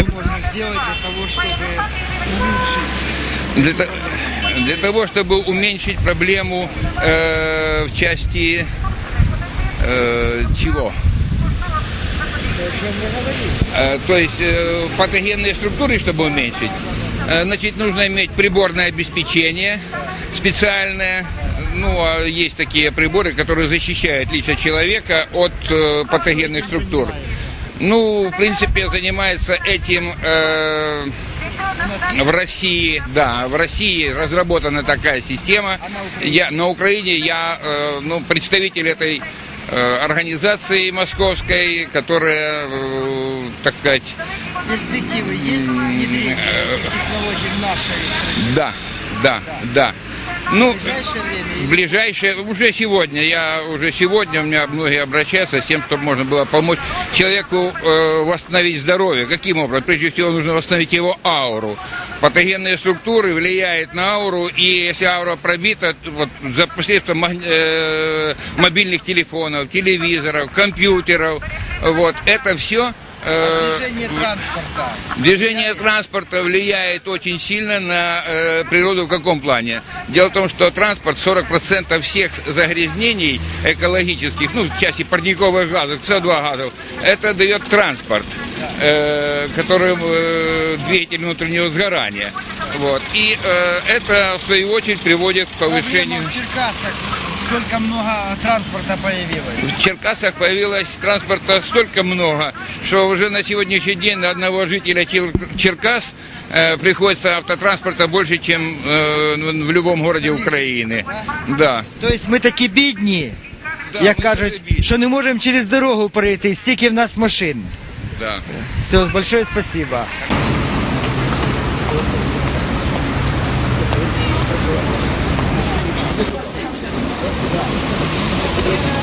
Что можно сделать для того, чтобы улучшить? Для, для того, чтобы уменьшить проблему э, в части э, чего? То, о чем мы говорим. Э, то есть э, патогенные структуры, чтобы уменьшить, э, значит, нужно иметь приборное обеспечение специальное. Ну, а есть такие приборы, которые защищают лично человека от э, патогенных структур. Ну, в принципе, занимается этим э, в России, да, в России разработана такая система. А на Украине? Я, на Украине я э, ну, представитель этой э, организации московской, которая, э, так сказать, перспективы, есть внедрение этих технологий в нашей стране. да, да, да. Ну, В ближайшее время в ближайшее, уже сегодня, я уже сегодня, у меня многие обращаются с тем, чтобы можно было помочь человеку э, восстановить здоровье. Каким образом? Прежде всего, нужно восстановить его ауру. Патогенные структуры влияют на ауру, и если аура пробита, вот, за посредством э, мобильных телефонов, телевизоров, компьютеров, вот, это все... а движение транспорта. Движение транспорта влияет очень сильно на э, природу в каком плане? Дело в том, что транспорт 40% всех загрязнений экологических, ну, в части парниковых газов, СО2 газов, это дает транспорт, э, который э, двигатель внутреннего сгорания. Вот. И э, это, в свою очередь, приводит к повышению... Проблема в Черкасах Сколько много транспорта появилось. В Черкасах появилось транспорта столько много, что уже на сегодняшний день на одного жителя Чер- Черкас э, приходится автотранспорта больше, чем э, в любом городе Украины. Да. То есть ми такі бідні, Да, як ми кажуть, дуже бідні. що не можемо через дорогу перейти, стільки в нас машин. Да. Все, большое спасибо.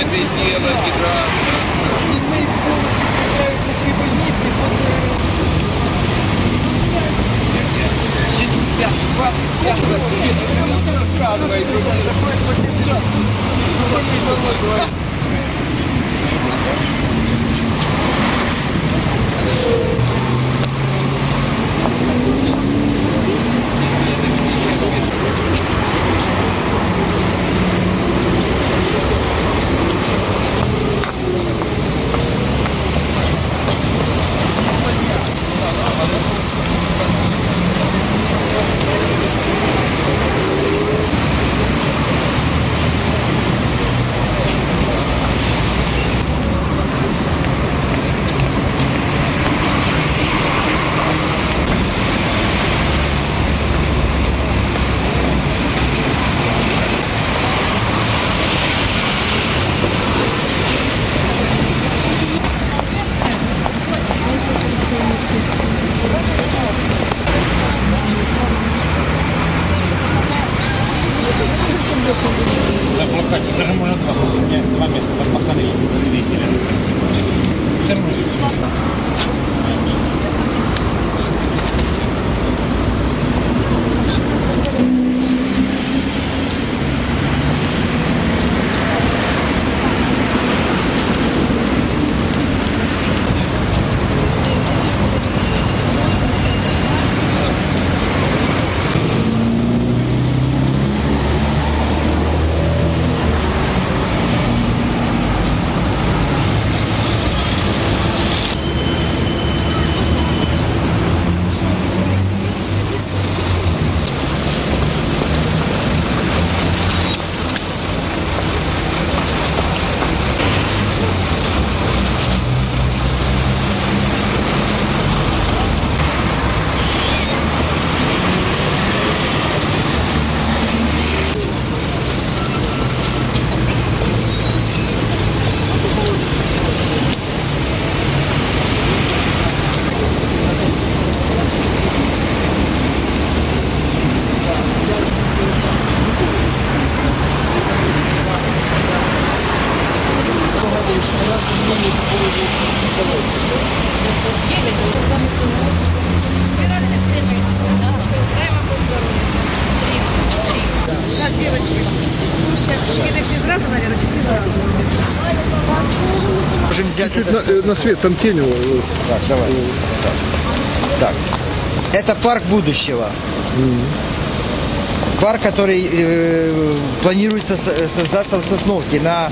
это сделано, Гидрат. И мы полностью представимся все больницы под... Я вам ясно рассказываю. Заходишь по земле, что мы не помогли. Взять Чуть это на, э, на свет, там тень его. э, Так, давай. Так. Так. Это парк будущего. Парк, который э, планируется со- создаться в Сосновке на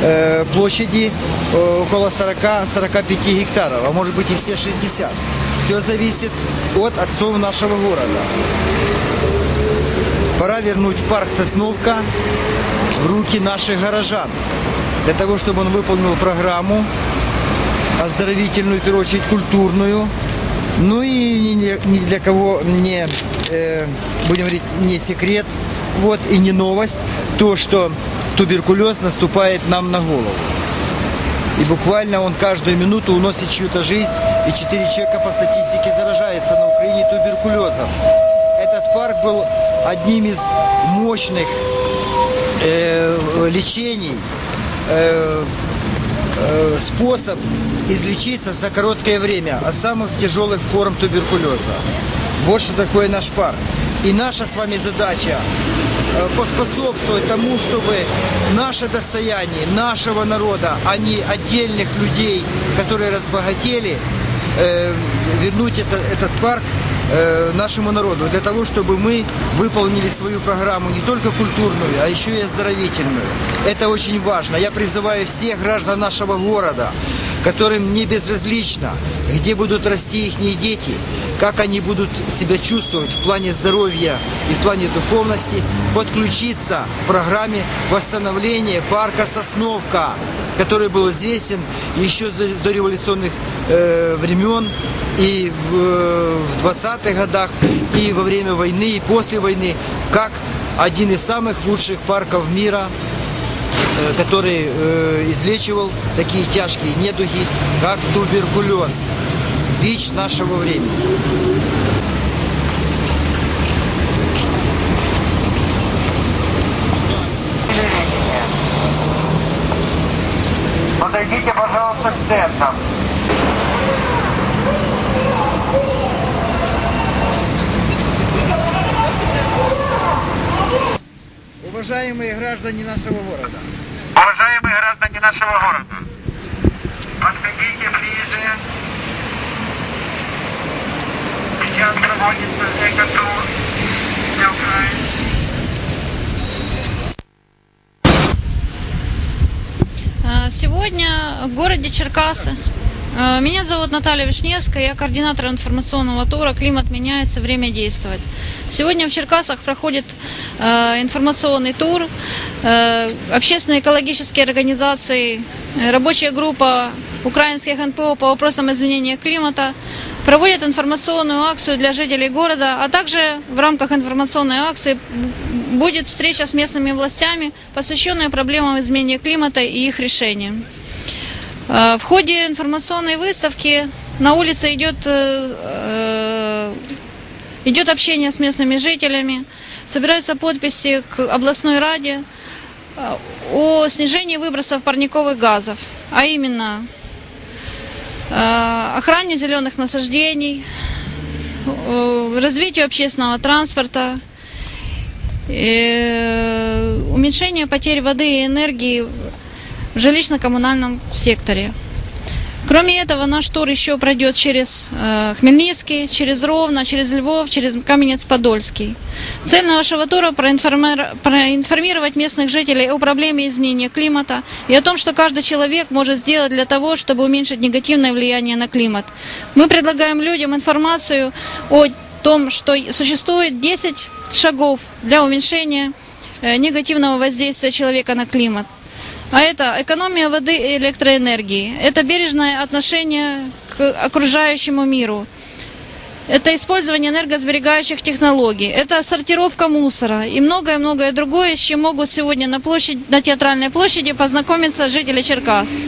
э, площади э, около 40-45 гектаров, а может быть и все 60. Все зависит от отцов нашего города. Пора вернуть парк Сосновка в руки наших горожан. Для того, чтобы он выполнил программу оздоровительную, в первую очередь культурную. Ну и ни, для кого не, э, будем говорить, не секрет, вот и не новость, то, что туберкулез наступает нам на голову. И буквально он каждую минуту уносит чью-то жизнь, и 4 человека по статистике заражается на Украине туберкулезом. Этот парк был одним из мощных э, лечений, э, э, способ излечиться за короткое время от самых тяжелых форм туберкулеза. Вот что такое наш парк. И наша с вами задача э, поспособствовать тому, чтобы наше достояние нашего народа, а не отдельных людей, которые разбогатели, вернуть это- этот парк э, нашему народу, для того, чтобы мы выполнили свою программу не только культурную, а еще и оздоровительную. Это очень важно. Я призываю всех граждан нашего города, которым не безразлично, где будут расти их дети, как они будут себя чувствовать в плане здоровья и в плане духовности, подключиться к программе восстановления парка Сосновка, который был известен еще с до- с дореволюционных э, времен и в, в 20-х годах, и во время войны, и после войны, как один из самых лучших парков мира, э, который э, излечивал такие тяжкие недуги, как туберкулез. Бич нашего времени. Подойдите, пожалуйста, к стендам. Уважаемые граждане нашего города. Уважаемые граждане нашего города, подходите ближе. Сейчас проводится экотур для Украины. Сегодня в городе Черкасы. Э, Меня зовут Наталья Вишневская, я координатор информационного тура «Климат меняется, время действовать». Сегодня в Черкасах проходит э, информационный тур. Э, общественные экологические организации, рабочая группа украинских НПО по вопросам изменения климата проводят информационную акцию для жителей города, а также в рамках информационной акции будет встреча с местными властями, посвященная проблемам изменения климата и их решениям. Э, В ходе информационной выставки на улице идет, э, э, идет общение с местными жителями, собираются подписи к областной раде о снижении выбросов парниковых газов, а именно охране зеленых насаждений, развитию общественного транспорта, уменьшение потерь воды и энергии в жилищно-коммунальном секторе. Кроме этого, наш тур еще пройдет через э, Хмельницкий, через Ровно, через Львов, через Каменец-Подольский. Цель нашего тура проинформи- проинформировать местных жителей о проблеме изменения климата и о том, что каждый человек может сделать для того, чтобы уменьшить негативное влияние на климат. Мы предлагаем людям информацию о том, что существует 10 шагов для уменьшения э, негативного воздействия человека на климат. А это экономия воды и электроэнергии, это бережное отношение к окружающему миру, это использование энергосберегающих технологий, это сортировка мусора и многое-многое другое, с чем могут сегодня на, площади, на театральной площади познакомиться жители Черкас.